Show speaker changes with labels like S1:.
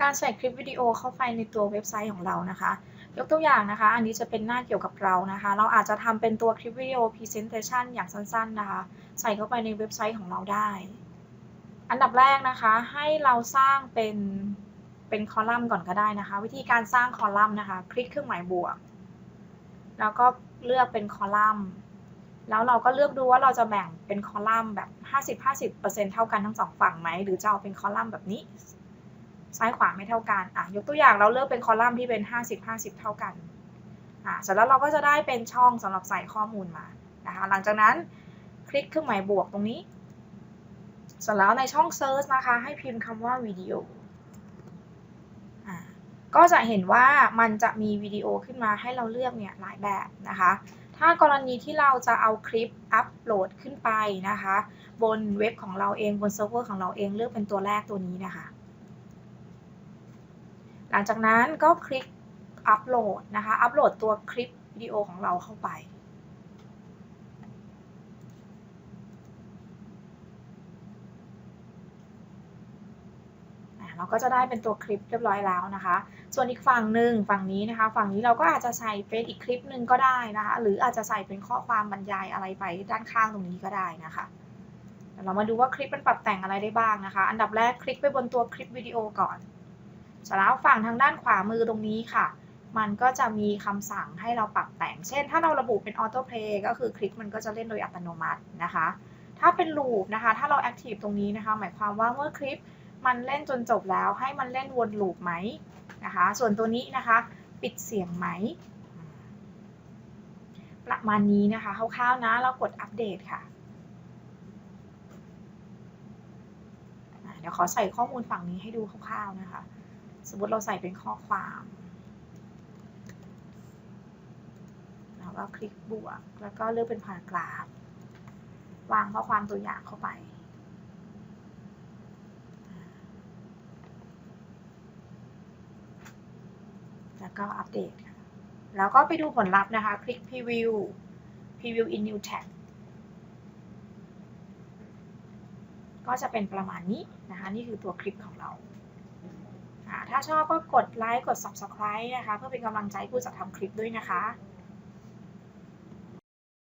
S1: การใส่คลิปวิดีโอเข้าไปในตัวเว็บไซต์ของเรานะคะ ยกตัวอย่างนะคะ อันนี้จะเป็นหน้าเกี่ยวกับเรานะคะ เราอาจจะทำเป็นตัวคลิปวิดีโอ Presentation อย่างสั้นๆนะคะ ใส่เข้าไปในเว็บไซต์ของเราได้ อันดับแรกนะคะ ให้เราสร้างเป็นเป็นคอลัมน์ก่อนก็ได้นะคะ วิธีการสร้างคอลัมน์นะคะ คลิกเครื่องหมายบวก แล้วก็เลือกเป็นคอลัมน์ แล้วเราก็เลือกดูว่าเราจะแบ่งเป็นคอลัมน์แบบ 50-50%เท่ากันทั้งสองฝั่งไหม หรือจะเอาเป็นคอลัมน์แบบนี้ ซ้ายขวาไม่เท่ากันอะยกตัวอย่างเราเลือกเป็นคอลัมน์ที่เป็น 50-50 เท่ากันอะเสร็จแล้วเราก็จะได้เป็นช่องสำหรับใส่ข้อมูลมานะคะหลังจากนั้นคลิกเครื่องหมายบวกตรงนี้เสร็จแล้วในช่อง Search นะคะ ให้พิมพ์คำว่าวิดีโออะก็จะเห็นว่ามันจะมีวิดีโอขึ้นมาให้เราเลือกเนี่ยหลายแบบนะคะ ถ้ากรณีที่เราจะเอาคลิปอัปโหลดขึ้นไปนะคะ บนเว็บของเราเองบนเซิร์ฟเวอร์ของเราเองเลือกเป็นตัวแรกตัวนี้นะคะ หลังจากนั้นก็คลิกอัปโหลดนะคะ อัปโหลดตัวคลิปวิดีโอของเราเข้าไปเราก็จะได้เป็นตัวคลิปเรียบร้อยแล้วนะคะ ส่วนอีกฝั่งหนึ่งฝั่งนี้นะคะ ฝั่งนี้เราก็อาจจะใส่เป็นอีกคลิปหนึ่งก็ได้นะคะ หรืออาจจะใส่เป็นข้อความบรรยายอะไรไปด้านข้างตรงนี้ก็ได้นะคะเรามาดูว่าคลิปมันปรับแต่งอะไรได้บ้างนะคะ อันดับแรกคลิกไปบนตัวคลิปวิดีโอก่อน เสร็จแล้วฝั่งทางด้านขวามือตรงนี้ค่ะ มันก็จะมีคำสั่งให้เราปรับแต่ง เช่น ถ้าเราระบุเป็นออโต้เพลย์ก็คือคลิปมันก็จะเล่นโดยอัตโนมัตินะคะ ถ้าเป็นลูปนะคะ ถ้าเราแอคทีฟตรงนี้นะคะ หมายความว่าเมื่อคลิปมันเล่นจนจบแล้ว ให้มันเล่นวนลูปไหมนะคะ ส่วนตัวนี้นะคะ ปิดเสียงไหม ประมาณนี้นะคะคร่าวๆนะ เรากดอัปเดตค่ะเดี๋ยวขอใส่ข้อมูลฝั่งนี้ให้ดูคร่าวๆนะคะ สมมติเราใส่เป็นข้อความแล้วก็คลิกบวก แล้วก็เลือกเป็นพารากราฟ วางข้อความตัวอย่างเข้าไปแล้วก็อัปเดตค่ะ แล้วก็ไปดูผลลัพธ์นะคะ คลิก preview preview in new tab ก็จะเป็นประมาณนี้นะคะ นี่คือตัวคลิปของเรา ถ้าชอบก็กดไลค์กด subscribe นะคะ เพื่อเป็นกำลังใจผู้จัดทำคลิปด้วยนะคะ